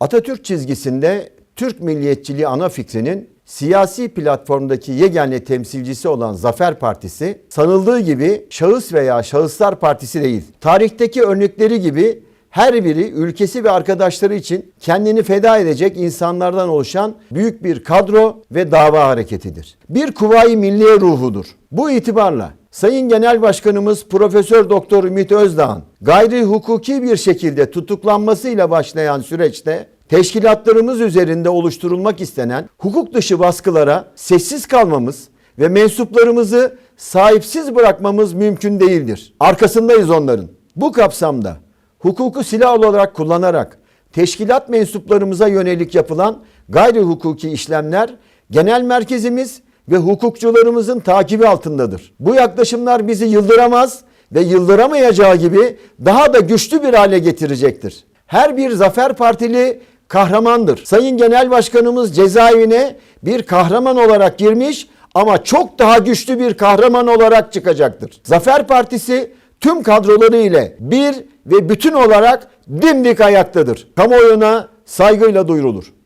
Atatürk çizgisinde Türk milliyetçiliği ana fikrinin siyasi platformdaki yegane temsilcisi olan Zafer Partisi sanıldığı gibi şahıs veya şahıslar partisi değil. Tarihteki örnekleri gibi her biri ülkesi ve arkadaşları için kendini feda edecek insanlardan oluşan büyük bir kadro ve dava hareketidir. Bir kuvayi milliye ruhudur. Bu itibarla Sayın Genel Başkanımız Profesör Doktor Ümit Özdağ'ın gayri hukuki bir şekilde tutuklanmasıyla başlayan süreçte teşkilatlarımız üzerinde oluşturulmak istenen hukuk dışı baskılara sessiz kalmamız ve mensuplarımızı sahipsiz bırakmamız mümkün değildir. Arkasındayız onların. Bu kapsamda hukuku silah olarak kullanarak teşkilat mensuplarımıza yönelik yapılan gayri hukuki işlemler genel merkezimiz ve hukukçularımızın takibi altındadır. Bu yaklaşımlar bizi yıldıramaz ve yıldıramayacağı gibi daha da güçlü bir hale getirecektir. Her bir Zafer Partili kahramandır. Sayın Genel Başkanımız cezaevine bir kahraman olarak girmiş ama çok daha güçlü bir kahraman olarak çıkacaktır. Zafer Partisi tüm kadroları ile bir ve bütün olarak dimdik ayaktadır. Kamuoyuna saygıyla duyurulur.